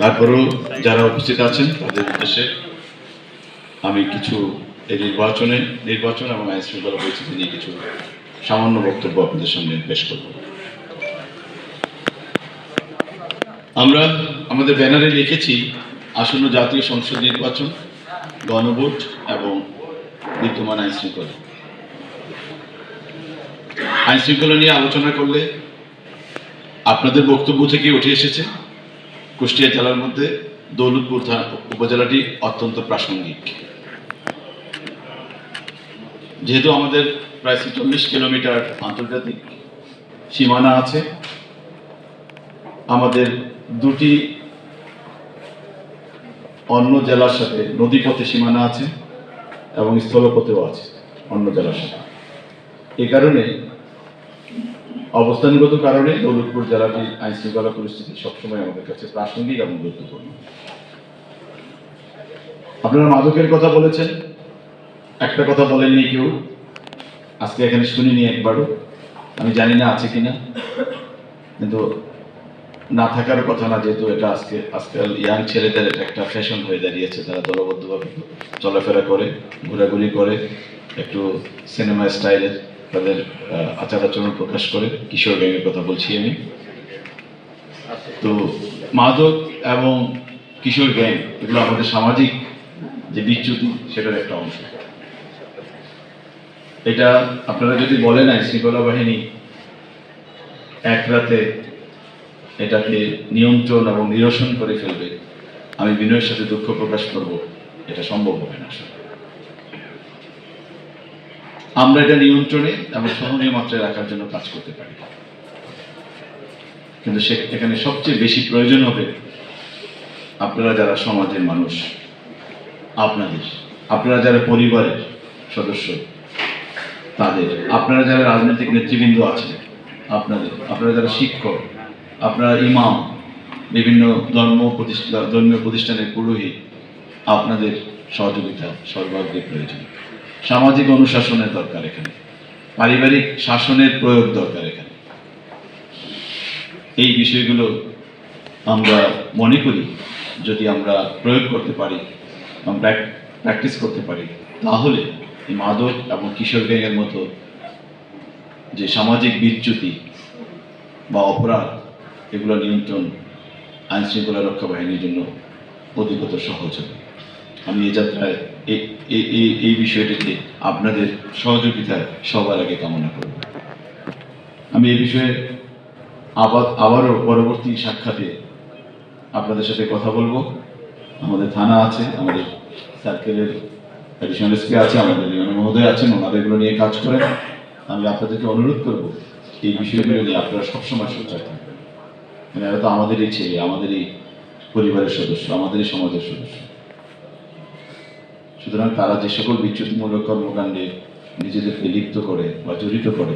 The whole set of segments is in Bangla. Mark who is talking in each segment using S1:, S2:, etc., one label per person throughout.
S1: তারপরেও যারা উপস্থিত আছেন, তাদের উদ্দেশ্যে আমি কিছু এই নির্বাচনে, নির্বাচন এবং আইন শৃঙ্খলা পরিস্থিতি নিয়ে কিছু সামান্য বক্তব্য আপনাদের সামনে পেশ করব। আমরা আমাদের ব্যানারে লিখেছি আসন্ন জাতীয় সংসদ নির্বাচন, গণভোট এবং বিদ্যমান আইন শৃঙ্খলা আইন শৃঙ্খলা নিয়ে আলোচনা করলে আপনাদের বক্তব্য থেকে উঠে এসেছে কুষ্টিয়া জেলার মধ্যে দৌলতপুর উপজেলাটি অত্যন্ত প্রাসঙ্গিক। যেহেতু আমাদের প্রায় ছেচল্লিশ কিলোমিটার আন্তর্জাতিক সীমানা আছে, আমাদের দুটি অন্য জেলার সাথে নদীপথে সীমানা আছে এবং স্থলপথেও আছে অন্য জেলার সাথে। এ কারণে অবস্থানগত কারণে দৌলতপুর জেলাটি আইন শৃঙ্খলা পরিস্থিতি সবসময় আমাদের কাছে প্রাসঙ্গিক এবং গুরুত্বপূর্ণ। আপনারা মাদকের কথা বলেছেন। একটা কথা বলেননি কেউ। আজকে এখানে শুনিনি একবারও। আমি জানি না আছে কিনা। কিন্তু না থাকার কথা না যেহেতু এটা আজকে, আজকাল ইয়াং ছেলেদের একটা ফ্যাশন হয়ে দাঁড়িয়েছে। তারা দলবদ্ধভাবে চলাফেরা করে, ঘোরাঘুরি করে, একটু সিনেমা স্টাইলের তাদের আচার আচরণ প্রকাশ করে। কিশোর গ্যাংয়ের কথা বলছি আমি। তো মাদক এবং কিশোর গ্যাং, এগুলো আমাদের সামাজিক যে বিচ্যুতি, সেটার একটা অংশ। এটা আপনারা যদি বলেন আইন শৃঙ্খলা বাহিনী এক রাতে এটাকে নিয়ন্ত্রণ এবং নিরসন করে ফেলবে, আমি বিনয়ের সাথে দুঃখ প্রকাশ করব, এটা সম্ভব হবে না, আসলে। আমরা এটা নিয়ন্ত্রণে এবং সহনীয় মাত্রায় রাখার জন্য কাজ করতে পারি। কিন্তু সে এখানে সবচেয়ে বেশি প্রয়োজন হবে আপনারা যারা সমাজের মানুষ, আপনাদের, আপনারা যারা পরিবারের সদস্য, তাদের, আপনারা যারা রাজনৈতিক নেতৃবৃন্দ আছেন, আপনাদের, আপনারা যারা শিক্ষক, আপনারা ইমাম, বিভিন্ন ধর্ম প্রতিষ্ঠা ধর্মীয় প্রতিষ্ঠানের পুরোহিত, আপনাদের সহযোগিতা সর্বাগ্রে প্রয়োজন। সামাজিক অনুশাসনের দরকার এখানে। পারিবারিক শাসনের প্রয়োগ দরকার এখানে। এই বিষয়গুলো আমরা মনে করি, যদি আমরা প্রয়োগ করতে পারি প্র্যাকটিস করতে পারি, তাহলে এই মাদক এবং কিশোর গ্যাংয়ের মতো যে সামাজিক বিচ্যুতি বা অপরাধ, এগুলো নিয়ন্ত্রণ আইনশৃঙ্খলা রক্ষা বাহিনীর জন্য অধিকতর সহজ হবে। আমি এই যাত্রায় এই বিষয়টিতে আপনাদের সহযোগিতা সবার আগে কামনা করব। আমি এই বিষয়ে আবার, আবারও পরবর্তী সাক্ষাতে আপনাদের সাথে কথা বলব। আমাদের থানা আছে, আমাদের সার্কেলের অ্যাডিশনাল এসপি আছে, আমাদের মহোদয় আছেন, ওনারা এগুলো নিয়ে কাজ করেন। আমি আপনাদেরকে অনুরোধ করব, এই বিষয়গুলো নিয়ে আপনারা সবসময় সোচ্চার থাকবেন। মানে এরা তো আমাদেরই ছেলে, আমাদেরই পরিবারের সদস্য, আমাদেরই সমাজের সদস্য। সুতরাং তারা যে সকল বিচ্যুতিমূলক কর্মকাণ্ডে নিজেদেরকে লিপ্ত করে বা জড়িত করে,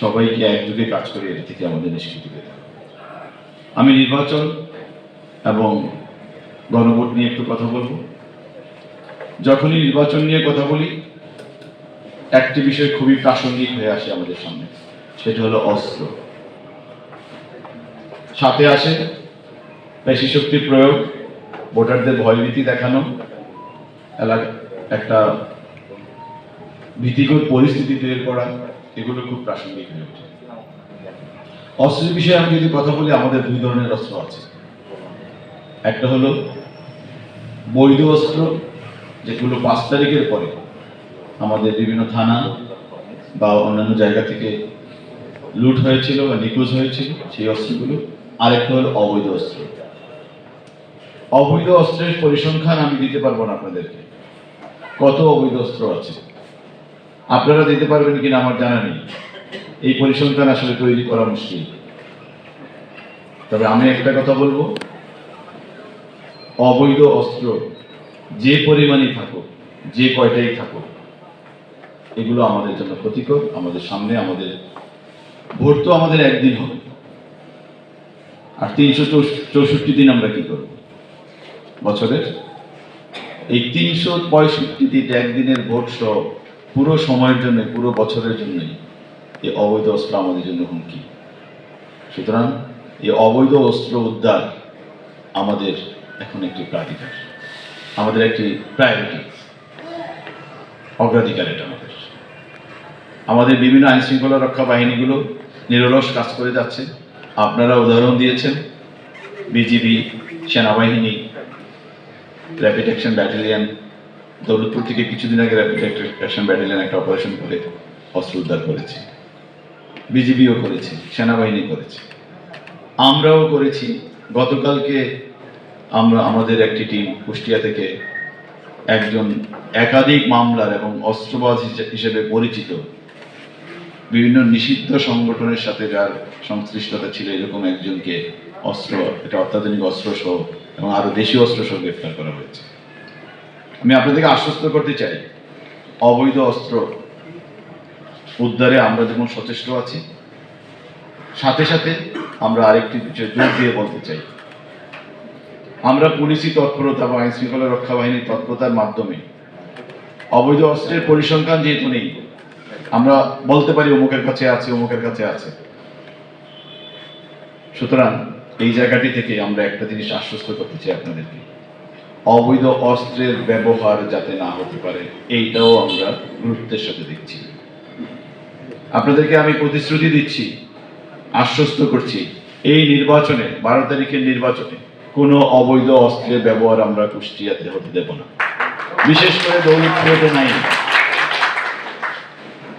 S1: সবাইকে একযোগে কাজ করে এটা থেকে আমাদের নিষ্কৃতি পেতে আমি নির্বাচন এবং গণভোট নিয়ে একটু কথা বলব। যখনই নির্বাচন নিয়ে কথা বলি, একটি বিষয় খুবই প্রাসঙ্গিক হয়ে আসে আমাদের সামনে, সেটা হলো অস্ত্র। সাথে আসে পেশি শক্তির প্রয়োগ, ভোটারদের ভয়ভীতি দেখানো একটা ভীতিকর পরিস্থিতি তৈরি করা, এগুলো খুব প্রাসঙ্গিক হয়ে ওঠে। অস্ত্রের বিষয়ে আমি যদি কথা বলি, আমাদের দুই ধরনের অস্ত্র আছে। একটা হলো বৈধ অস্ত্র, যেগুলো পাঁচ তারিখের পরে আমাদের বিভিন্ন থানা বা অন্যান্য জায়গা থেকে লুট হয়েছিল বা নিখোঁজ হয়েছিল সেই অস্ত্রগুলো। আরেকটা হলো অবৈধ অস্ত্র। অবৈধ অস্ত্রের পরিসংখ্যান আমি দিতে পারব না আপনাদেরকে। কত অবৈধ অস্ত্র আছে। আপনারা দিতে পারবেন কিনা আমার জানা নেই। এই পরিসংখ্যান আসলে তৈরি করা মুশকিল। তবে আমি একটা কথা বলব। অবৈধ অস্ত্র যে পরিমাণই থাকুক, যে কয়টাই থাকুক, এগুলো আমাদের জন্য ক্ষতিকর, আমাদের সামনে, আমাদের ভোট তো আমাদের একদিন হবে। আর তিনশো চৌষট্টি দিন আমরা কি করব? বছরের এই তিনশো পঁয়ষট্টি দিন একদিনের ভোট সহ পুরো সময়ের জন্য পুরো বছরের জন্যই এই অবৈধ অস্ত্র আমাদের জন্য হুমকি। সুতরাং এই অবৈধ অস্ত্র উদ্ধার আমাদের এখন একটি প্রাধিকার, আমাদের একটি প্রায়োরিটি, অগ্রাধিকার এটা আমাদের। আমাদের বিভিন্ন আইন শৃঙ্খলা রক্ষা বাহিনীগুলো নিরলস কাজ করে যাচ্ছে। আপনারা উদাহরণ দিয়েছেন, বিজিবি, সেনাবাহিনী র্যাপিড অ্যাকশন ব্যাটালিয়ন দৌলতপুর থেকে কিছুদিন আগে র্যাপিড অ্যাকশন ব্যাটালিয়ন একটা অপারেশন করে অস্ত্র উদ্ধার করেছে। বিজিবিও করেছে, সেনাবাহিনী করেছে। আমরাও করেছি। গতকালকে আমরা, আমাদের একটি টিম কুষ্টিয়া থেকে একজন একাধিক মামলার এবং অস্ত্রবাজ হিসে- হিসেবে পরিচিত বিভিন্ন নিষিদ্ধ সংগঠনের সাথে যার সংশ্লিষ্টতা ছিল এরকম একজনকে অস্ত্র, এটা অত্যাধুনিক অস্ত্র সহ এবং আরও দেশীয় অস্ত্র সহ গ্রেফতার করা হয়েছে। আমি আপনাদেরকে আশ্বস্ত করতে চাই, অবৈধ অস্ত্র উদ্ধারে আমরা যেমন সচেষ্ট আছি, সাথে সাথে আমরা আরেকটি বিষয় জোর দিয়ে বলতে চাই। আমরা পুলিশি তৎপরতা বা আইন শৃঙ্খলা রক্ষা বাহিনীর তৎপরতার মাধ্যমে অবৈধ অস্ত্রের পরিসংখ্যান যেহেতু নেই, আমরা বলতে পারি অমুকের কাছে আছে, অমুকের কাছে আছে। সুতরাং এই জায়গাটি থেকে আমরা একটা জিনিস আশ্বস্ত করতে চাই আপনাদেরকে। অবৈধ অস্ত্রের ব্যবহার যাতে না হতে পারে, এইটাও আমরা গুরুত্বের সাথে দেখছি। আপনাদেরকে আমি প্রতিশ্রুতি দিচ্ছি, আশ্বস্ত করছি, এই নির্বাচনে, বারো তারিখের নির্বাচনে কোনো অবৈধ অস্ত্রের ব্যবহার আমরা কুষ্টিয়াতে হতে দেব না। বিশেষ করে দৌলতপুরে নাই।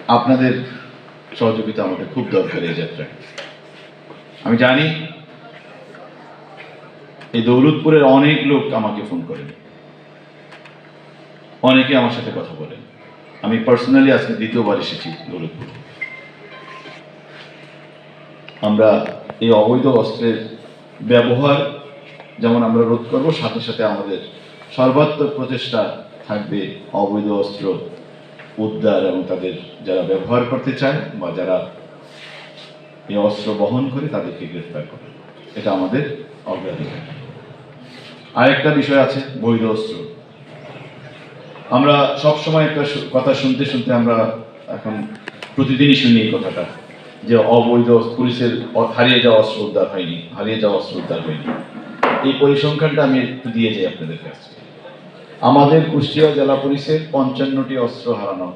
S1: আপনাদের সহযোগিতা আমাদের খুব দরকার এই যাত্রায়। আমি জানি এই দৌলতপুরের অনেক লোক আমাকে ফোন করেন অনেকে আমার সাথে কথা বলেন আমি পার্সোনালি আজকে দ্বিতীয়বার এসেছি দৌলতপুর। আমরা এই অবৈধ অস্ত্রের ব্যবহার যেমন আমরা রোধ করব, সাথে সাথে আমাদের সর্বাত্মক প্রচেষ্টা থাকবে অবৈধ অস্ত্র উদ্ধার এবং তাদের যারা ব্যবহার করতে চায় বা যারা এই অস্ত্র বহন করে তাদেরকে গ্রেফতার করে এটা আমাদের অগ্রাধিকার। আরেকটা বিষয় আছে, বৈধ অস্ত্র। আমরা সব সময় একটা কথা শুনতে শুনতে আমরা এখন প্রতিদিনই শুনি কথাটা, যে অবৈধ পুলিশের হারিয়ে যাওয়া অস্ত্র উদ্ধার হয়নি, হারিয়ে যাওয়া অস্ত্র উদ্ধার হয়নি। এই পরিসংখ্যানটা আমি একটু দিয়ে যাই আপনাদের কাছে। আমাদের কুষ্টিয়া জেলা পুলিশের পঞ্চান্নটি অস্ত্র হারানো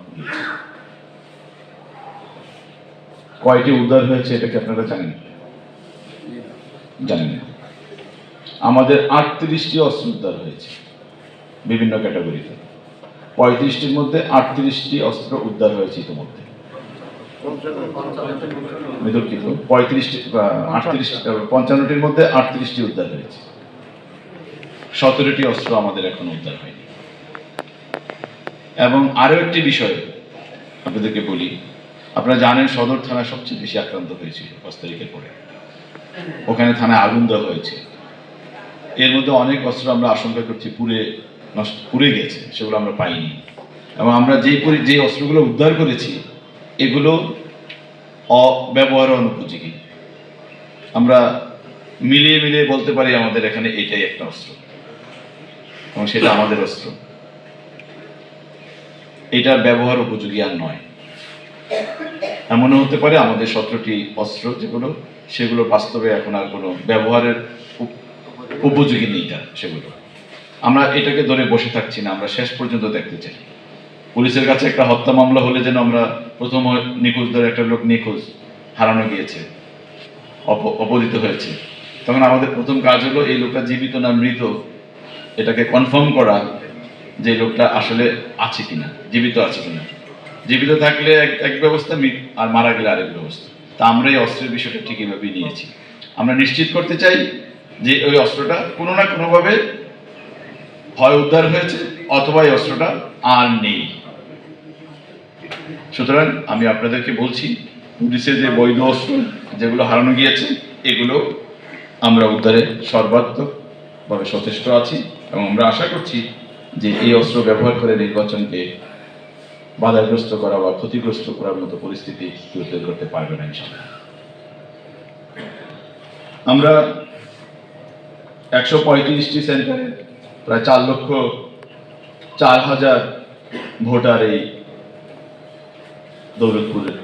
S1: কয়টি উদ্ধার হয়েছে, এটা কি আপনারা জানেন? জানেন না। আমাদের আটত্রিশটি অস্ত্র উদ্ধার হয়েছে বিভিন্ন ক্যাটাগরিতে। পঁয়ত্রিশটির মধ্যে আটত্রিশটি অস্ত্র উদ্ধার হয়েছে ইতিমধ্যে। পঁয়ত্রিশটি পঞ্চান্নটির মধ্যে আটত্রিশটি উদ্ধার হয়েছে। সতেরোটি অস্ত্র আমাদের এখন উদ্ধার হয়নি। এবং আরও একটি বিষয় আপনাদেরকে বলি, আপনারা জানেন সদর থানা সবচেয়ে বেশি আক্রান্ত হয়েছিল পাঁচ তারিখের পরে। ওখানে থানায় আগুন দেওয়া হয়েছে। এর মধ্যে অনেক অস্ত্র আমরা আশঙ্কা করছি পুড়ে নষ্ট, পুড়ে গেছে, সেগুলো আমরা পাইনি। এবং আমরা যেই পরি, যে অস্ত্রগুলো উদ্ধার করেছি, এগুলো অব্যবহার অনুপযোগী। আমরা মিলিয়ে মিলিয়ে বলতে পারি আমাদের এখানে এটাই একটা অস্ত্র। এবং সেটা আমাদের অস্ত্র। এটার ব্যবহার উপযোগী আর নয়। এমনও হতে পারে আমাদের সতেরোটি অস্ত্র যেগুলো, সেগুলো বাস্তবে এখন আর কোনো ব্যবহারের উপযোগী নেই তার সেগুলো। আমরা এটাকে ধরে বসে থাকছি না, আমরা শেষ পর্যন্ত দেখতে চাই। পুলিশের কাছে একটা হত্যা মামলা হলে যেন আমরা প্রথম নিখোঁজ, ধরে একটা লোক নিখোঁজ, হারানো গিয়েছে, অপ- অপহৃত হয়েছে। তখন আমাদের প্রথম কাজ হলো এই লোকটা জীবিত না মৃত, এটাকে কনফার্ম করা যে লোকটা আসলে আছে কিনা, জীবিত আছে কিনা। জীবিত থাকলে এক ব্যবস্থা আর মারা গেলে আরেক ব্যবস্থা। তা আমরা এই অস্ত্রের বিষয়টা ঠিক এভাবেই নিয়েছি। আমরা নিশ্চিত করতে চাই যে ওই অস্ত্রটা কোনো না কোনোভাবে হয় উদ্ধার হয়েছে অথবা এই অস্ত্রটা আর নেই। সুতরাং আমি আপনাদেরকে বলছি পুলিশের যে বৈধ অস্ত্র যেগুলো হারানো গিয়েছে, এগুলো আমরা উদ্ধারে সর্বাত্মকভাবে সচেষ্ট আছি এবং আমরা আশা করছি যে এই অস্ত্র ব্যবহার করে নির্বাচনকে বাধাগ্রস্ত করা বা ক্ষতিগ্রস্ত করার মতো পরিস্থিতি তৈরি করতে পারবে না আমরা একশো পঁয়ত্রিশটি সেন্টারে প্রায় চার লক্ষ চার হাজার ভোটার এই দৌলতপুরের